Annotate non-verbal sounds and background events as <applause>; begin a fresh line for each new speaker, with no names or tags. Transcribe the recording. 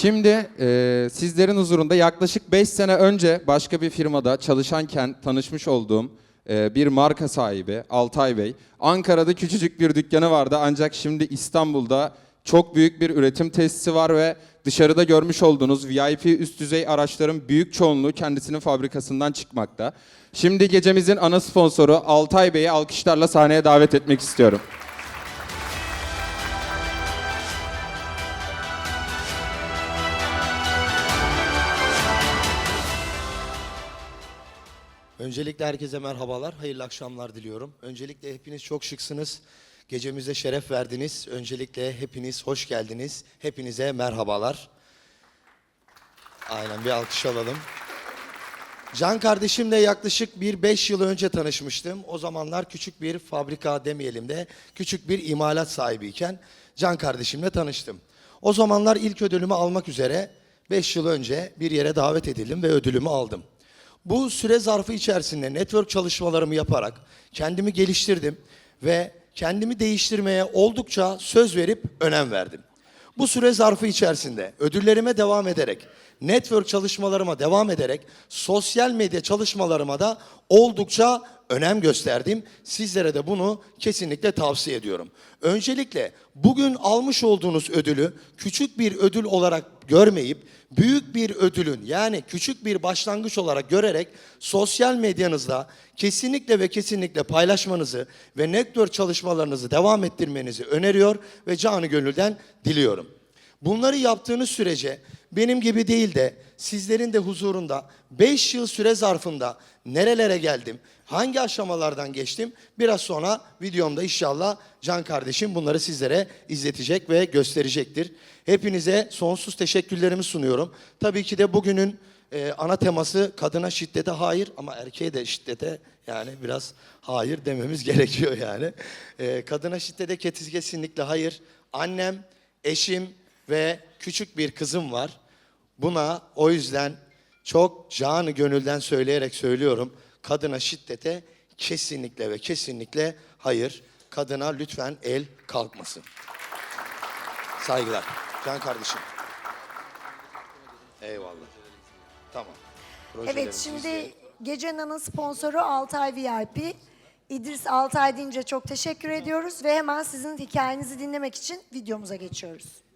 Şimdi e, sizlerin huzurunda yaklaşık 5 sene önce başka bir firmada çalışanken tanışmış olduğum e, bir marka sahibi Altay Bey. Ankara'da küçücük bir dükkanı vardı ancak şimdi İstanbul'da çok büyük bir üretim tesisi var ve dışarıda görmüş olduğunuz VIP üst düzey araçların büyük çoğunluğu kendisinin fabrikasından çıkmakta. Şimdi gecemizin ana sponsoru Altay Bey'i alkışlarla sahneye davet etmek istiyorum.
Öncelikle herkese merhabalar, hayırlı akşamlar diliyorum. Öncelikle hepiniz çok şıksınız. Gecemize şeref verdiniz. Öncelikle hepiniz hoş geldiniz. Hepinize merhabalar. Aynen bir alkış alalım. Can kardeşimle yaklaşık bir beş yıl önce tanışmıştım. O zamanlar küçük bir fabrika demeyelim de küçük bir imalat sahibiyken Can kardeşimle tanıştım. O zamanlar ilk ödülümü almak üzere 5 yıl önce bir yere davet edildim ve ödülümü aldım. Bu süre zarfı içerisinde network çalışmalarımı yaparak kendimi geliştirdim ve kendimi değiştirmeye oldukça söz verip önem verdim. Bu süre zarfı içerisinde ödüllerime devam ederek, network çalışmalarıma devam ederek, sosyal medya çalışmalarıma da oldukça önem gösterdim. Sizlere de bunu kesinlikle tavsiye ediyorum. Öncelikle bugün almış olduğunuz ödülü küçük bir ödül olarak görmeyip büyük bir ödülün yani küçük bir başlangıç olarak görerek sosyal medyanızda kesinlikle ve kesinlikle paylaşmanızı ve network çalışmalarınızı devam ettirmenizi öneriyor ve canı gönülden diliyorum. Bunları yaptığınız sürece benim gibi değil de sizlerin de huzurunda 5 yıl süre zarfında nerelere geldim, hangi aşamalardan geçtim biraz sonra videomda inşallah Can kardeşim bunları sizlere izletecek ve gösterecektir. Hepinize sonsuz teşekkürlerimi sunuyorum. Tabii ki de bugünün e, ana teması kadına şiddete hayır ama erkeğe de şiddete yani biraz hayır dememiz <laughs> gerekiyor yani. E, kadına şiddete kesinlikle hayır. Annem, eşim ve küçük bir kızım var. Buna o yüzden çok canı gönülden söyleyerek söylüyorum. Kadına şiddete kesinlikle ve kesinlikle hayır. Kadına lütfen el kalkmasın. Saygılar. Can kardeşim. Eyvallah. Tamam.
Evet şimdi ana sponsoru Altay VIP. İdris Altay deyince çok teşekkür ediyoruz ve hemen sizin hikayenizi dinlemek için videomuza geçiyoruz.